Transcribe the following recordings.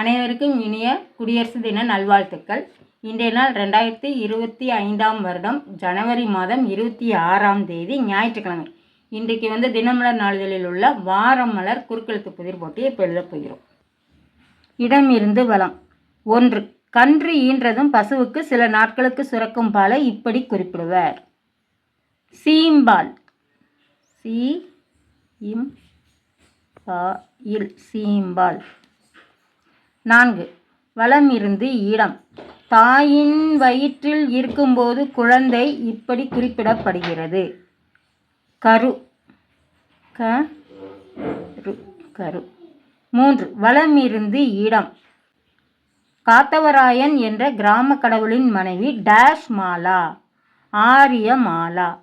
அனைவருக்கும் இனிய குடியரசு தின நல்வாழ்த்துக்கள். இன்றைய நாள் ரெண்டாயிரத்தி இருபத்தி ஐந்தாம் வருடம் ஜனவரி மாதம் இருபத்தி ஆறாம் தேதி ஞாயிற்றுக்கிழமை. இன்றைக்கு வந்து தினமலர் நாளிதழில் உள்ள வாரம் மலர் குறுக்கெழுத்து புதிர் போட்டியை இப்போ எழுதப் போகிறோம். இடம் இருந்து வளம். ஒன்று கன்று ஈன்றதும் பசுவுக்கு சில நாட்களுக்கு சுரக்கும் பாலை இப்படி குறிப்பிடுவர். சீம்பால். சி இம் பா இல் சீம்பால். நான்கு. வளம் இருந்து இடம் தாயின் வயிற்றில் இருக்கும்போது குழந்தை இப்படி குறிப்பிடப்படுகிறது. கரு. க. ரு. கரு. மூன்று. வளம் இருந்து இடம் காத்தவராயன் என்ற கிராம கடவுளின் மனைவி டேஷ் மாலா. ஆரிய மாலா.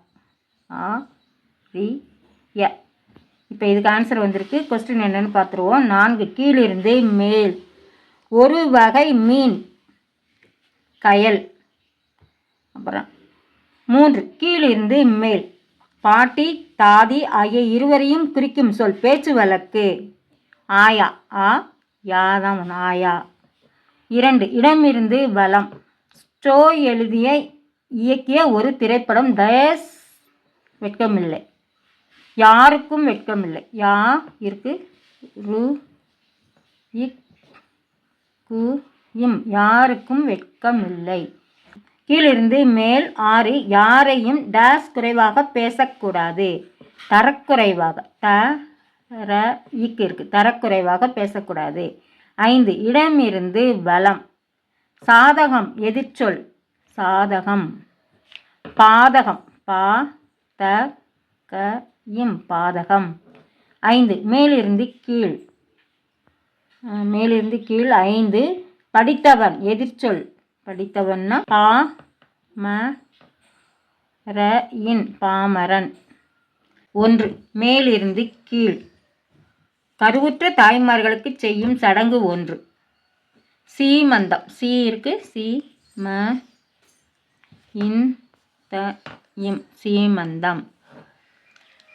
ஆ ரி ய. இப்போ இதுக்கு ஆன்சர் வந்திருக்கு. கொஸ்டின் என்னன்னு பார்த்துருவோம். நான்கு. கீழிருந்து மேல். ஒரு வகை மீன். கயல். அப்புறம் மூன்று. கீழிருந்து மேல். பாட்டி தாதி ஆகிய இருவரையும் குறிக்கும் சொல் பேச்சு வழக்கு. ஆயா ஆ யாதான் ஆயா. இரண்டு. இடமிருந்து வலம். ஸ்டோ எழுதிய இயக்கிய ஒரு திரைப்படம். தயஸ் வெட்கமில்லை. யாருக்கும் வெட்கமில்லை. யா இருக்கு. ரு இக் கு இம் யாருக்கும் வெட்கமில்லை. கீழிருந்து மேல் ஆறு யாரையும் டேஸ் குறைவாக பேசக்கூடாது. தரக்குறைவாக த ர இக்கு இருக்குது தரக்குறைவாக பேசக்கூடாது. ஐந்து இடமிருந்து பலம் சாதகம் எதிர்ச்சொல். சாதகம். பாதகம். பா த க இம் பாதகம். ஐந்து மேலிருந்து கீழ். மேலிருந்து கீழ் ஐந்து. படித்தவன் எதிர்ச்சொல் படித்தவன்னா பா ம ர இன் பாமரன். ஒன்று மேலிருந்து கீழ். கருவுற்ற தாய்மார்களுக்கு செய்யும் சடங்கு ஒன்று. சீமந்தம் சீ இருக்கு. சி ம இன் த இம். சீமந்தம்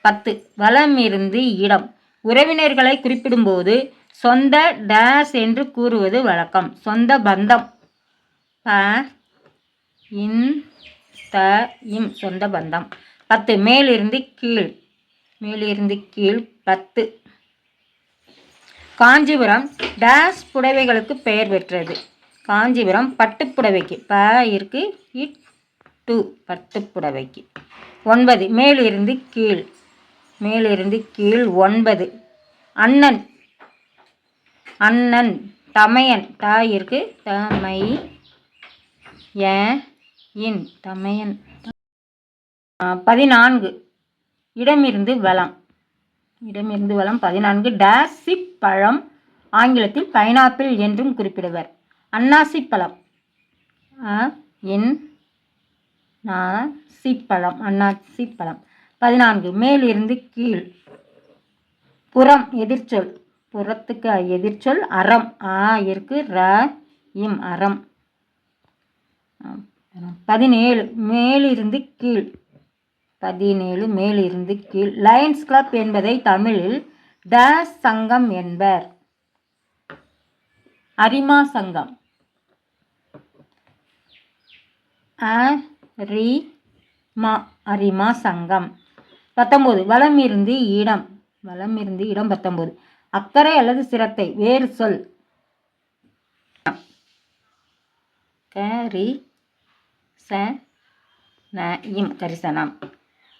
பத்து வலம் இருந்து இடம். உறவினர்களை குறிப்பிடும்போது சொந்த டேஸ் என்று கூறுவது வழக்கம். சொந்த பந்தம். ப இன் த இம். சொந்த பந்தம். பத்து. மேலிருந்து கீழ். மேலிருந்து கீழ் பத்து. காஞ்சிபுரம் டேஸ் புடவைகளுக்கு பெயர் பெற்றது. காஞ்சிபுரம் பட்டு புடவைக்கு. ப இருக்கு இட் டூ. பட்டுப் புடவைக்கு. ஒன்பது. மேலிருந்து கீழ். மேலிருந்து கீழ் ஒன்பது. அண்ணன் அண்ணன் தமையன். த இருக்கு தமை ய இன் தமையன் பதினான்கு. இடமிருந்து வளம். இடமிருந்து வளம் பதினான்கு. டேசி பழம் ஆங்கிலத்தில் பைனாப்பிள் என்றும் குறிப்பிடுவர். அன்னாசி பழம். என் பழம். அன்னாசி பழம். பதினான்கு. மேலிருந்து கீழ். புறம் எதிர்ச்சொல். புறத்துக்கு எதிர்ச்சொல் அறம். ஆ இருக்கு. ர இம் அறம். பதினேழு மேலிருந்து கீழ். பதினேழு மேலிருந்து கீழ். லயன்ஸ் கிளப் என்பதை தமிழில் டேஸ் சங்கம் என்பர். அரிமா சங்கம். அ ரி மா அரிமா சங்கம். பத்தொம்போது வளமிருந்து இருந்து இடம். வளமிருந்து இருந்து இடம் பத்தொம்போது அக்கறை அல்லது சிரத்தை வேறு சொல். கரி ச இம் கரிசனம்.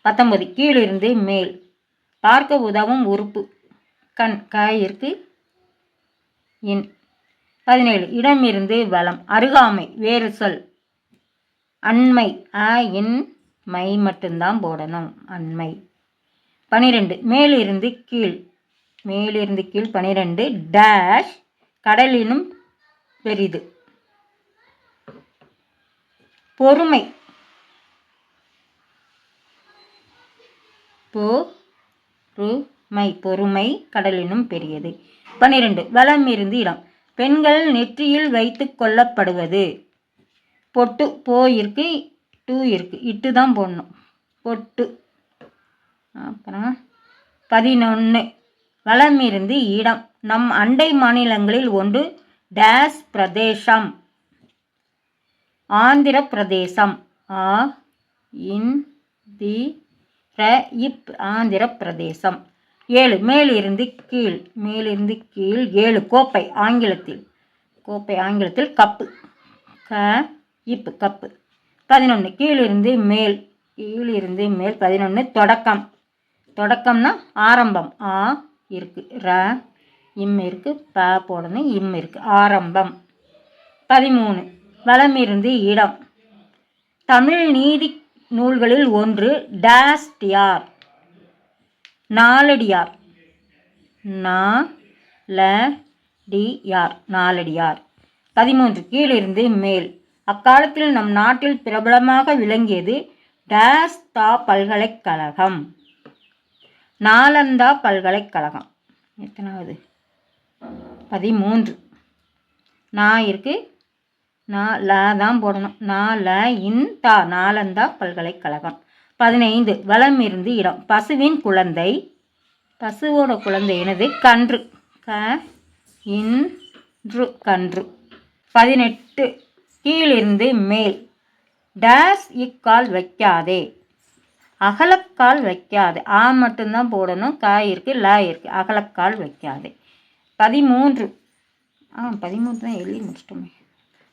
பத்தொன்பது கீழிருந்து மேல். பார்க்க உதவும் உறுப்பு. கண் காயிற்கு இன். பதினேழு இடமிருந்து வளம் அருகாமை வேறு சொல். அண்மை அ இன் மை மட்டும்தான் போடணும். அண்மை. பனிரெண்டு மேலிருந்து கீழ். மேலிருந்து கீழ் பனிரெண்டு டேஷ் கடலினும் பெரிது. பொறுமை. பொறுமை. பொறுமை கடலினும் பெரியது. பன்னிரெண்டு வளம் இருந்து இடம். பெண்கள் நெற்றியில் வைத்து கொள்ளப்படுவது. பொட்டு போ இருக்கு டூ இருக்கு. இட்டு தான் போடணும். பொட்டு. அப்புறம் பதினொன்று வளமிருந்து இருந்து இடம். நம் அண்டை மாநிலங்களில் ஒன்று டேஸ் பிரதேசம். ஆந்திர பிரதேசம். ஆ இன் தி ர இப் ஆந்திர பிரதேசம். ஏழு. மேலிருந்து கீழ். மேலிருந்து கீழ் ஏழு. கோப்பை ஆங்கிலத்தில். கோப்பை ஆங்கிலத்தில் கப்பு. க இப்பு கப்பு. பதினொன்று கீழிருந்து மேல். கீழிருந்து மேல். பதினொன்று தொடக்கம். தொடக்கம்னா ஆரம்பம். ஆ இருக்கு. ர இம் இருக்குது ப போடணும். இம் இருக்குது ஆரம்பம். பதிமூணு. வளமிருந்து இடம். தமிழ் நீதி நூல்களில் ஒன்று டேஸ்டியார். நாலடியார். நா ல டி யார் நாலடியார். பதிமூன்று. கீழிருந்து மேல். அக்காலத்தில் நம் நாட்டில் பிரபலமாக விளங்கியது டேஸ்தா பல்கலைக்கழகம். நாலந்தா பல்கலைக்கழகம். எத்தனாவது? பதிமூன்று. நான் இருக்கு. நான் ல தான் போடணும். நால இன்தா நாலந்தா பல்கலைக்கழகம். பதினைந்து. வளம் இருந்து இடம். பசுவின் குழந்தை. பசுவோட குழந்தை எனது கன்று. க இன்று கன்று. பதினெட்டு. கீழிருந்து மேல். டேஸ் இக்கால் வைக்காதே. அகலக்கால் வைக்காது. ஆ மட்டும்தான் போடணும் கா இருக்கு லா இருக்கு. அகலக்கால் வைக்காது. பதிமூன்று. ஆ பதிமூன்று தான் எழுதி முடிச்சிட்டோமே.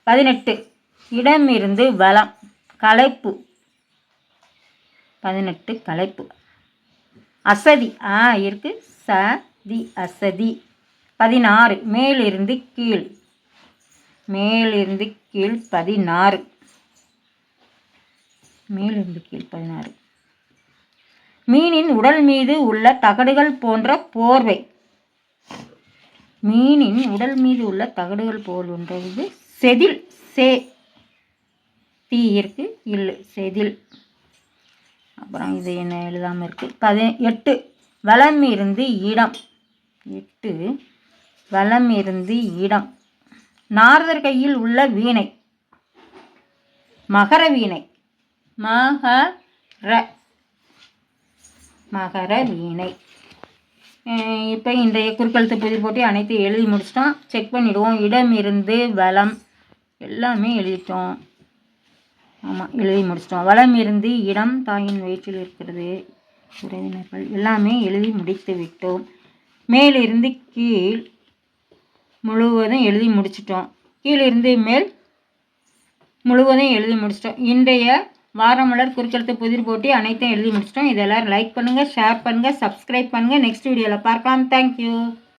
பதினெட்டு. இடமிருந்து வளம் களைப்பு. பதினெட்டு களைப்பு. அசதி. ஆ இருக்கு. ச தி அசதி. பதினாறு. மேலிருந்து கீழ். மேலிருந்து கீழ் பதினாறு. மேலிருந்து கீழ் பதினாறு. மீனின் உடல் மீது உள்ள தகடுகள் போன்ற போர்வை. மீனின் உடல் மீது உள்ள தகடுகள் போன்றது செதில் சே தீ இருக்கு இல்லை செதில். அப்புறம் இது என்ன எழுதாமல் இருக்குது பதி எட்டு வளம் இருந்து இடம். எட்டு வளம் இருந்து இடம். நாரதர் கையில் உள்ள வீணை. மகர வீணை. மகர மகர வீணை இப்போ இன்றைய குறுக்கழுத்து புதி போட்டி அனைத்தையும் எழுதி முடிச்சிட்டோம். செக் பண்ணிவிடுவோம் இடம் இருந்து வளம். எல்லாமே எழுதிட்டோம். ஆமாம் எழுதி முடிச்சிட்டோம். வளம் இருந்து இடம் தாயின் வயிற்றில் இருக்கிறது. உறவினர்கள் எல்லாமே எழுதி முடித்து விட்டோம். மேலிருந்து கீழ் முழுவதும் எழுதி முடிச்சிட்டோம். கீழிருந்து மேல் முழுவதும் எழுதி முடிச்சிட்டோம். இன்றைய வாரமலர் குறுக்கெழுத்து புதிர் போட்டி அனைத்தையும் எழுதி முடிச்சிட்டோம். இதெல்லாம் லைக் பண்ணுங்கள் ஷேர் பண்ணுங்கள் சப்ஸ்கிரைப் பண்ணுங்கள் நெக்ஸ்ட் வீடியோவில் பார்க்கலாம். தேங்க்யூ